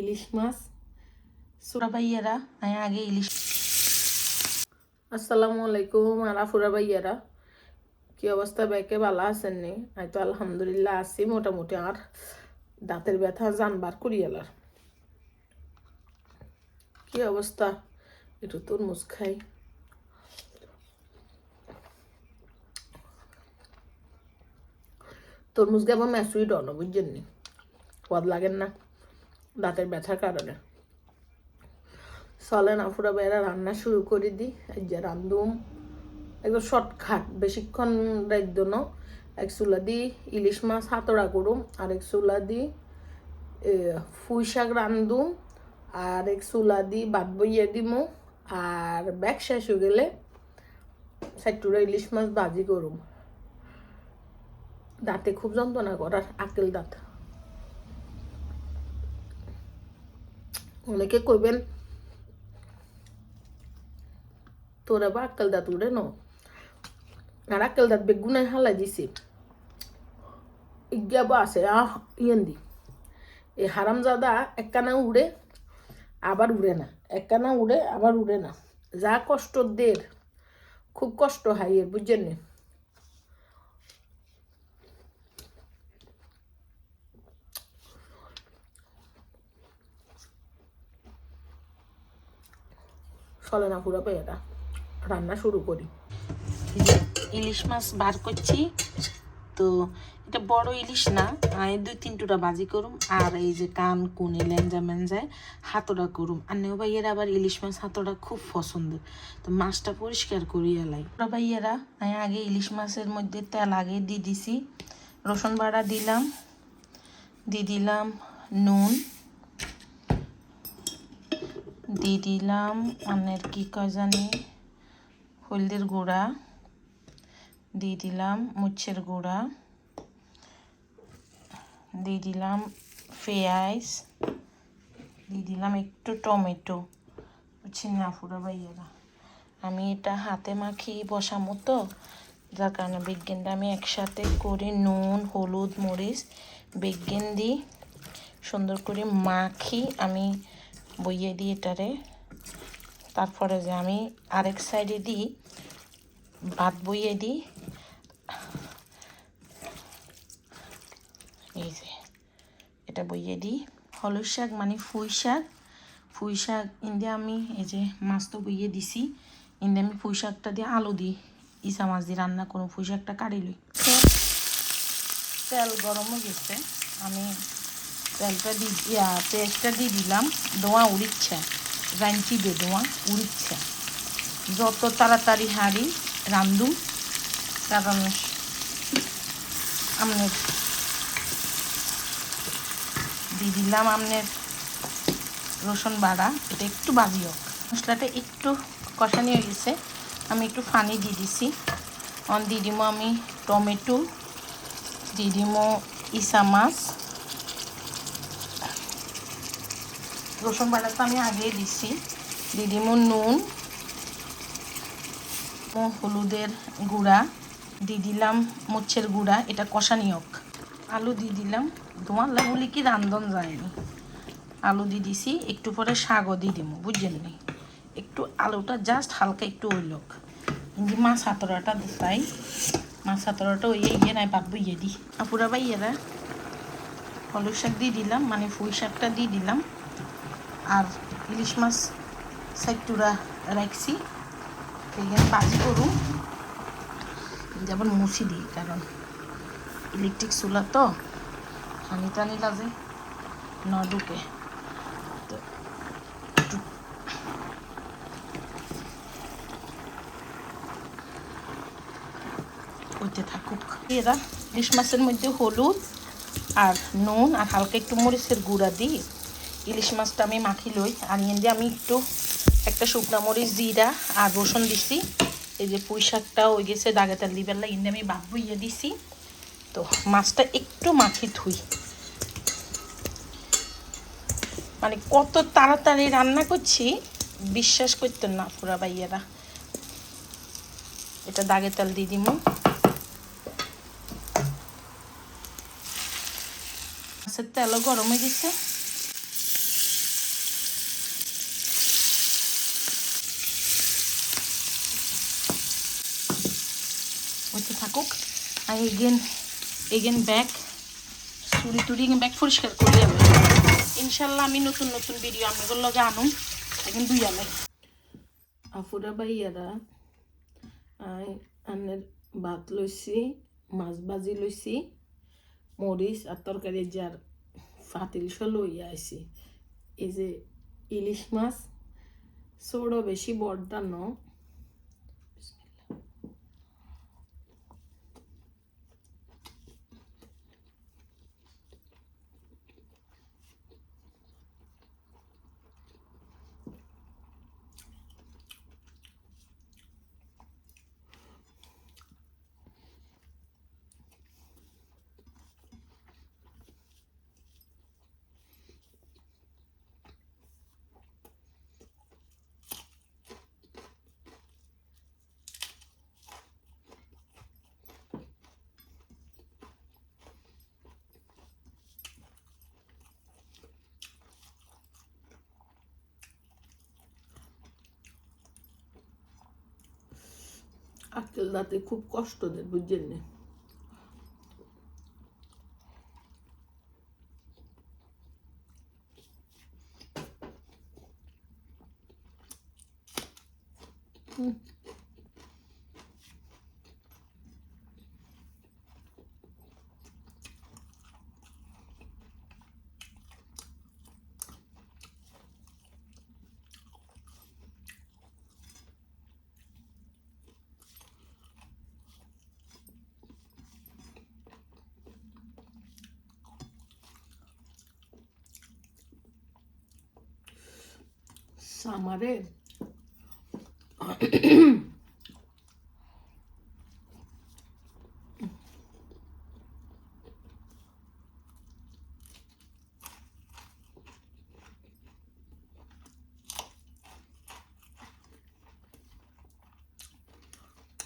ইলিশ মাছ। সুরা ভাইয়ারা, আমি আগে ইলিশ আসসালামু আলাইকুম আরাফুরা ভাইয়ারা। কি অবস্থা ব্যাকে ভালো আছেন নি? আমি তো আলহামদুলিল্লাহ আছি, মোটামুটি আর দাঁতের ব্যথা জানবার করিয়ালার কি অবস্থা? একটু তরমুজ খাই। তরমুজ গাবো ম্যাসুই ডন বুঝছেন নি? লাগেন না। দাঁতের ব্যথার কারণে। চলে না ফুরা বাইরা রান্না শুরু করে দিই। এই যে রান্ধুম একদম শর্টকাট, বেশিক্ষণ রাখদ না। এক চুলা দি ইলিশ মাছ হাতড়া করুম আর এক চুলা দি ফুই শাক রান্ধুম আর এক চুলা দি ভাত বইয়ে দিমু, আর ব্যাগ শেষ হয়ে গেলে সাইটুরা ইলিশ মাছ ভাজি করুম। দাঁতে খুব যন্ত্রণা করার আকেল দাঁত। অনেকে কইবেন তোরা বা আক্কেল দাঁত উড়ে ন আর আক্কেল দাঁত বেগুনে হালাই দিছি ইজ্ঞাবা আছে আহ ইয়েন দি এই হারামজাদা একখানা উড়ে আবার উড়ে না একখানা উড়ে আবার উড়ে না যা কষ্ট দের খুব কষ্ট হয় এর বুঝছেন চলে না পুরো পেয়েটা রান্না শুরু করি। ইলিশ মাছ বার করছি। তো এটা বড় ইলিশ না, আমি দুই তিন টুটা বাজি করুম। আর এই যে কান, কুনি লেঞ্জা মেঞ্জায় হাতড়া করুম। আর নেও ভাইয়েরা, আবার ইলিশ মাছ হাতড়া খুব পছন্দ। তো মাছটা পরিষ্কার করি এলাই। ওরা ভাইয়েরা, আমি আগে ইলিশ মাছের মধ্যে তেল আগে দিয়ে দিছি। রসুন বাড়া দিলাম, দিয়ে দিলাম নুন। দিয়ে দিলাম অনেক কি কয় জানি? হলদির গুঁড়া। দিয়ে দিলাম মুচ্ছের গুঁড়া। দিয়ে দিলাম পেঁয়াজ। দিয়ে দিলাম একটু টমেটো। বুঝছেন না ফুরা ভাইয়েরা। আমি এটা হাতে মাখি বসামো তো। যার কারণে বিজ্ঞানটা আমি একসাথে করে নুন, হলুদ, মরিচ, বিজ্ঞান দিই সুন্দর করে মাখি আমি বইয়ে দিই এটারে। তারপরে যে আমি আরেক সাইডে দিই, ভাত বইয়ে দিই। এই যে, এটা বইয়ে দিই। হলুদ শাক মানে ফুই শাক। ফুই শাক ইন্দে আমি এই যে মাছ তো বইয়ে দিছি। ইন্দে আমি ফুই শাকটা দিয়ে আলু দিই। ইসা মাছ দিয়ে রান্না করুন ফুই শাকটা কাটি লই। তেল গরম হয়ে গেছে। আমি তেলটা দি ইয়া পেঁয়াজটা দিয়ে দিলাম। দোয়া উড়িচ্ছে বে দোয়া উড়িচ্ছে। যত তাড়াতাড়ি হাঁড়ি রান্ধুম কারণ আপনার দিয়ে দিলাম আপনার রসুন বাড়া। এটা একটু বাজি হোক। মশলাটা একটু কষানি হয়ে গেছে। আমি একটু পানি দিয়ে দিছি। অন দিয়ে দিব আমি টমেটো, দিয়ে দিব ইসা মাছ। রসুন বাটাটা আমি আগেই দিছি। দিয়ে দিব নুন হলুদের গুঁড়া দিয়ে দিলাম মুচ্ছের গুঁড়া, এটা কষানি হোক। আলু দিয়ে দিলাম, তোমার বলি কি রান্ধন যায়নি। আলু দিয়ে দিছি, একটু পরে শাকও দিয়ে দিব বুঝছেন নি? একটু আলুটা জাস্ট হালকা একটু ওইলোক যে মাছ হাতড়াটা তাই। মাছ হাতড়াটা ওই ইয়ে নাই পাত বইয়ে দিই আপুরা বাইয়েরা হলুদ শাক দিয়ে দিলাম মানে ফুল শাকটা দিয়ে দিলাম। আর ইলিশ মাছ সাইটুরা রাখছি। এখানে বাজি করুন যেমন মুছি দিই, কারণ ইলেকট্রিক চুলা তো, হানি টানি লাগে ন ঢুকে। তো একটু থাকুক। এরা ইলিশ মাছের মধ্যে হলুদ আর নুন আর হালকা একটু মরিচের গুঁড়া দিই। ইলিশ মাছটা আমি মাখি লই। আর এনে আমি একটু একটা শুকনো মরিচ, জিরা আর রসুন দিছি। এই যে পুঁই শাকটা হয়ে গেছে, দাগে তেল ইন্দে আমি বাদ বইয়ে দিছি। তো মাছটা একটু মাখি থুই মানে কত তাড়াতাড়ি রান্না করছি, বিশ্বাস করতেন না পুরা ভাইয়েরা। এটা দাগে তেল দিয়ে দিব মাছের তেলও গরম হয়ে গেছে থাকুক আমি এগেন এগেন ব্যাগ চুরি টুরি ব্যাগ পরিষ্কার করি আমি ইনশাল্লাহ আমি নতুন নতুন ভিডিও আপনাদের লগে আনুম। এখন দুই আমি আফুরা আই আনের ভাত লইছি, মাছ ভাজি লইছি, মরিচ আর তরকারি যার ফাতিল লইয়া আইছি। এই যে ইলিশ মাছ সৌড় বেশি বড়টা ন আক্কেল দাঁতে খুব কষ্ট দেয় বুঝছেন না? সামারে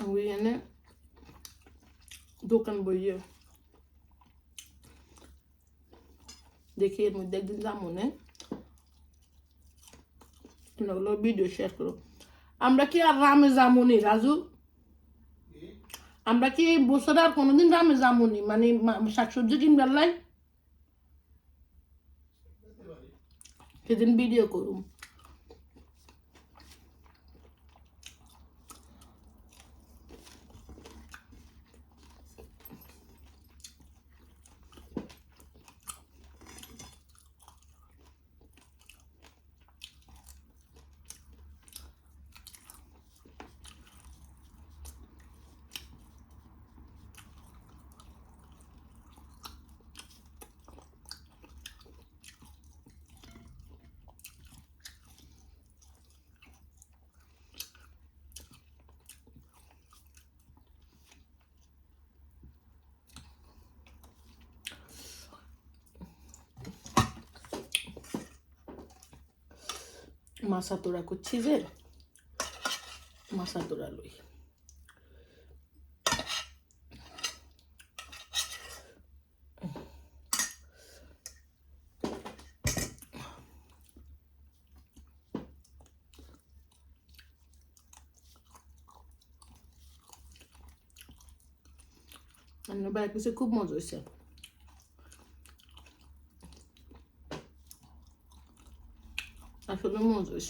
আমি এনে দোকান বইয়ে দেখি এর মধ্যে একদিন যাব না এগুলো ভিডিও শেয়ার করো। আমরা কি আর রামে যামুনি রাজু? আমরা কি বছরে আর কোনোদিন রামে যামুনি মানে শাকসবজি কিনবার লাই? সেদিন ভিডিও করুম। মাছা তোরা করছি যে মাছা তোরা লই রান্না বাইরে পিছে খুব মজা হয়েছে 土豆沫子的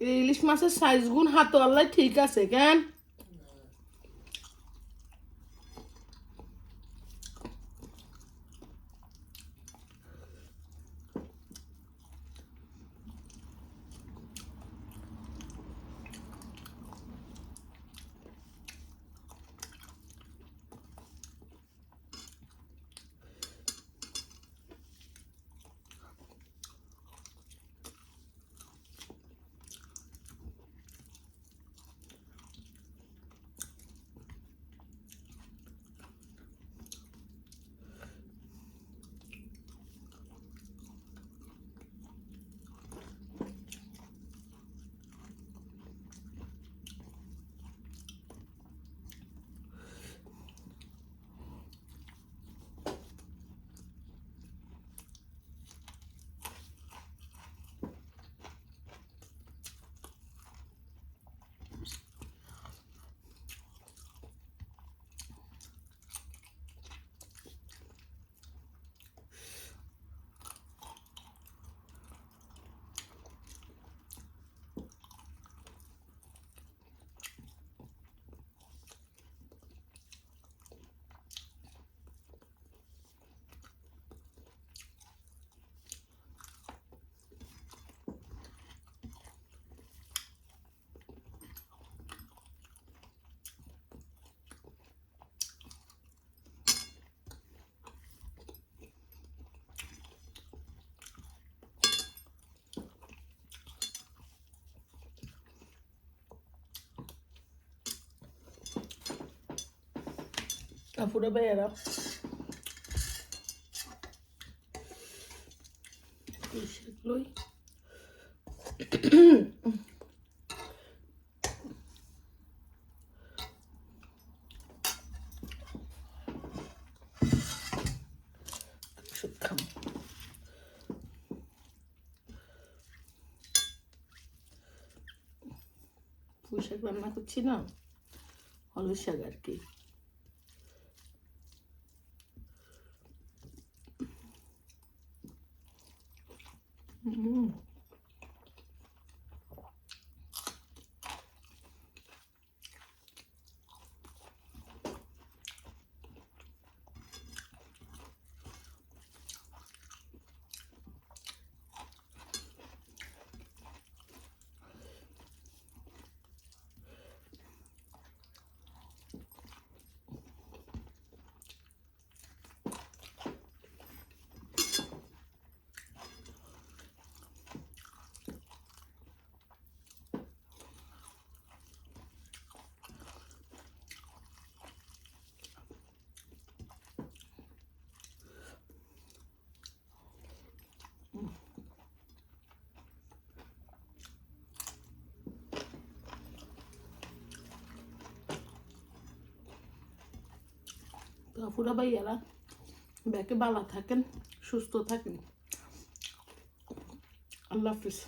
ইলিশ মাছের সাইজ গুণ হাত ঠিক আছে কেন? আপুরা ভাইয়ারা সেগুলোই ওষুধ খাব পুঁই শাক রান্না করছি না? হলুদ শাক আর কি। তো আপুরা ভাইয়ারা ব্যাকে বালা থাকেন সুস্থ থাকেন। আল্লাহ হাফিজ।